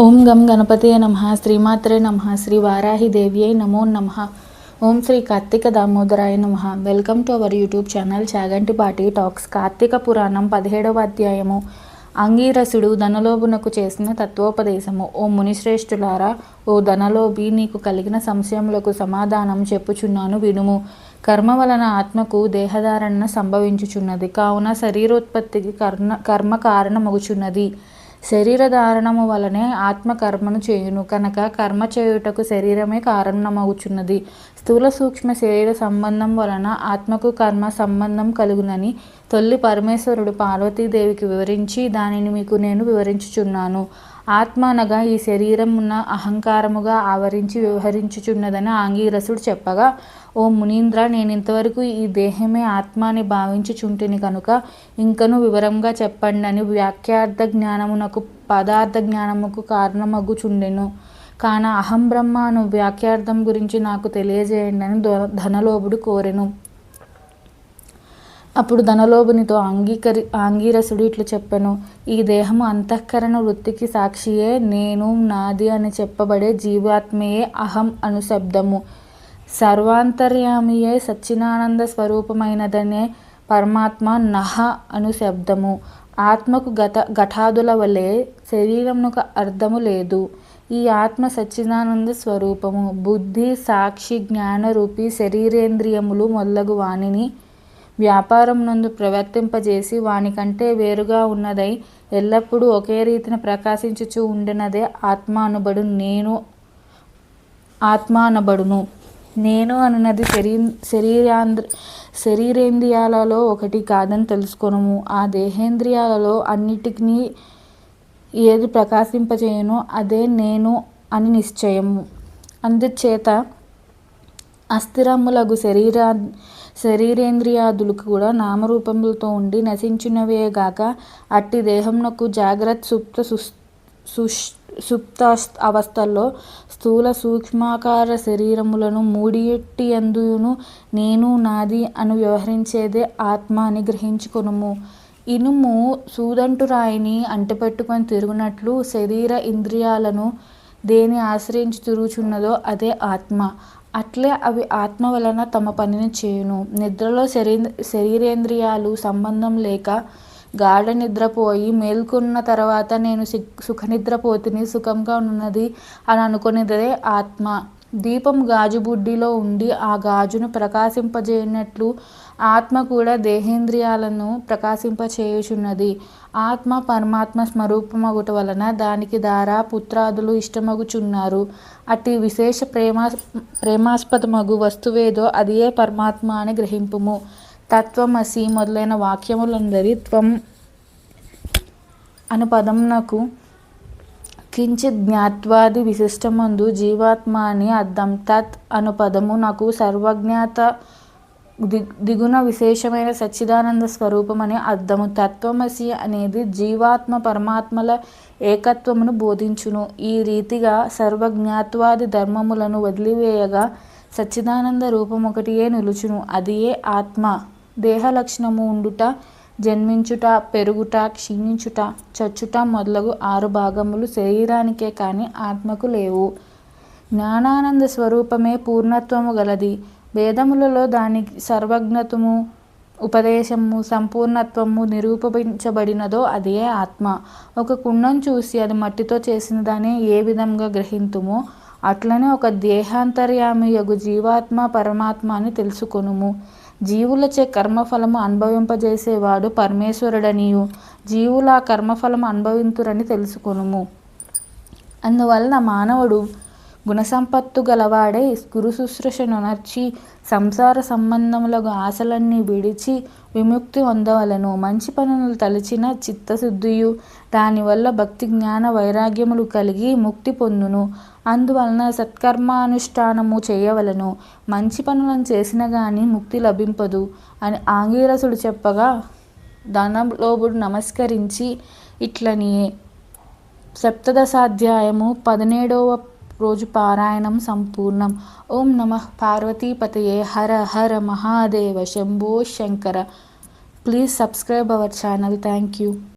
ఓం గం గణపతే నమ. శ్రీమాత్రే నమ. శ్రీ వారాహిదేవ్యై నమో నమ. ఓం శ్రీ కార్తీక దామోదరాయ నమ. Welcome to our YouTube channel Chagantipati talks. Karthika Puranam పదిహేడవ అధ్యాయము. అంగీరసుడు ధనలోభునకు చేసిన తత్వోపదేశము. ఓ మునిశ్రేష్ఠులారా ఓ ధనలోభి నీకు కలిగిన సంశయములకు సమాధానం చెప్పుచున్నాను వినుము. కర్మ వలన ఆత్మకు దేహధారణ సంభవించుచున్నది. కావున శరీరోత్పత్తికి కర్ణ కర్మ కారణమగుచున్నది. శరీర ధారణము వలనే ఆత్మ కర్మను చేయును కనుక కర్మ చేయుటకు శరీరమే కారణమవుచున్నది స్థూల సూక్ష్మ శరీర సంబంధం వలన ఆత్మకు కర్మ సంబంధం కలుగునని తొల్లి పరమేశ్వరుడు పార్వతీదేవికి వివరించి దానిని మీకు నేను వివరించుచున్నాను. ఆత్మ అనగా ఈ శరీరం ఉన్న అహంకారముగా ఆవరించి వ్యవహరించుచున్నదని ఆంగీరసుడు చెప్పగా ఓ మునీంద్ర నేను ఇంతవరకు ఈ దేహమే ఆత్మ అని భావించుచుంటిని కనుక ఇంకను వివరంగా చెప్పండి. అని వ్యాఖ్యార్థ జ్ఞానమునకు పదార్థ జ్ఞానముకు కారణమగుచుండెను. కాన అహం బ్రహ్మ అను వ్యాఖ్యార్థం గురించి నాకు తెలియజేయండి అని ధనలోభుడు కోరెను. అప్పుడు ధనలోభునితో అంగీకరి ఆంగీరసుడు ఇట్లు చెప్పాను ఈ దేహము అంతఃకరణ వృత్తికి సాక్షియే నేను నాది అని చెప్పబడే జీవాత్మయే అహం అను శబ్దము. సర్వాంతర్యామియే సచ్చినానంద స్వరూపమైనదనే పరమాత్మ నహ అను శబ్దము. ఆత్మకు గత ఘటాదుల వలె శరీరమునకు అర్థము లేదు. ఈ ఆత్మ సచ్చిదానంద స్వరూపము. బుద్ధి సాక్షి జ్ఞానరూపి శరీరేంద్రియములు మొదలగు వాణిని వ్యాపారం నందు ప్రవర్తింపజేసి వానికంటే వేరుగా ఉన్నదై ఎల్లప్పుడూ ఒకే రీతిన ప్రకాశించుచూ ఉండినదే ఆత్మ అనబడు నేను ఆత్మ అనబడును నేను అనున్నది శరీ శరీరాంద్ర శరీరేంద్రియాలలో ఒకటి కాదని తెలుసుకొనము. ఆ దేహేంద్రియాలలో అన్నిటినీ ఏది ప్రకాశింపజేయను అదే నేను అని నిశ్చయము. అందుచేత అస్థిరములగు శరీరా శరీరేంద్రియాదులు కూడా నామరూపములతో ఉండి నశించినవేగాక అట్టి దేహమునకు జాగ్రత్త సుప్త సుష్ సుప్త అవస్థల్లో స్థూల సూక్ష్మాకార శరీరములను మూడిటి అందును నేను నాది అని వ్యవహరించేదే ఆత్మ అని గ్రహించుకొనుము. ఇనుము సూదంటురాయిని అంటిపెట్టుకొని తిరుగునట్లు శరీర ఇంద్రియాలను దేని ఆశ్రయించి తిరుగుచున్నదో అదే ఆత్మ. అట్లే అవి ఆత్మ వలన తమ పనిని చేయును. నిద్రలో శరీ శరీరేంద్రియాలు సంబంధం లేక గాఢ నిద్రపోయి మేల్కొన్న తర్వాత నేను సుఖ నిద్రపోతిని సుఖంగా ఉన్నది అని అనుకునేదే ఆత్మ. దీపం గాజు బుడ్డిలో ఉండి ఆ గాజును ప్రకాశింపజేయనట్లు ఆత్మ కూడా దేహేంద్రియాలను ప్రకాశింపచేయుచున్నది. ఆత్మ పరమాత్మ స్వరూపమగుట వలన దానికి దారా పుత్రాదులు ఇష్టమగుచున్నారు. అట్టి విశేష ప్రేమా ప్రేమాస్పదమగు వస్తువేదో అదియే పరమాత్మ అని గ్రహింపుము. తత్వమసి మొదలైన వాక్యములందరి త్వం అను పదమునకు కించిత్ జ్ఞాత్వాది విశిష్టమందు జీవాత్మ అని అర్థం తత్ అను పదము నాకు సర్వజ్ఞాత దిగున విశేషమైన సచ్చిదానంద స్వరూపం అనే అర్థము తత్వమసి అనేది జీవాత్మ పరమాత్మల ఏకత్వమును బోధించును. ఈ రీతిగా సర్వజ్ఞాత్వాది ధర్మములను వదిలివేయగా సచ్చిదానంద రూపం ఒకటియే నిలుచును. అదియే ఆత్మ. దేహ లక్షణము ఉండుట జన్మించుట పెరుగుట క్షీణించుట చచ్చుట మొదలగు ఆరు భాగములు శరీరానికే కానీ ఆత్మకు లేవు. జ్ఞానానంద స్వరూపమే పూర్ణత్వము గలది. వేదములలో దానికి సర్వజ్ఞతము ఉపదేశము సంపూర్ణత్వము నిరూపించబడినదో అదే ఆత్మ. ఒక కుండం చూసి అది మట్టితో చేసిన దాన్ని ఏ విధంగా గ్రహింతుమో అట్లనే ఒక దేహాంతర్యామి యగు జీవాత్మ పరమాత్మ అని తెలుసుకొనుము. జీవులచే కర్మఫలము అనుభవింపజేసేవాడు పరమేశ్వరుడనియు. జీవుల కర్మఫలము అనుభవింతురని తెలుసుకొనుము. అందువలన మానవుడు గుణసంపత్తు గలవాడై గురు సంసార సంబంధములకు ఆశలన్నీ విడిచి విముక్తి పొందవలను. మంచి పనులు తలచిన చిత్తశుద్ధియు దానివల్ల భక్తి జ్ఞాన వైరాగ్యములు కలిగి ముక్తి పొందును. అందువలన సత్కర్మానుష్ఠానము చేయవలను. మంచి పనులను చేసిన కానీ ముక్తి లభింపదు అని ఆంగీరసుడు చెప్పగా ధనలోబుడు నమస్కరించి ఇట్లనియే. సప్తదశాధ్యాయము పదిహేడవ రోజు పారాయణం సంపూర్ణం. ఓం నమ. పార్వతీపతయే. Hara Hara Mahadeva Shambho Shankara. Please subscribe our channel. Thank you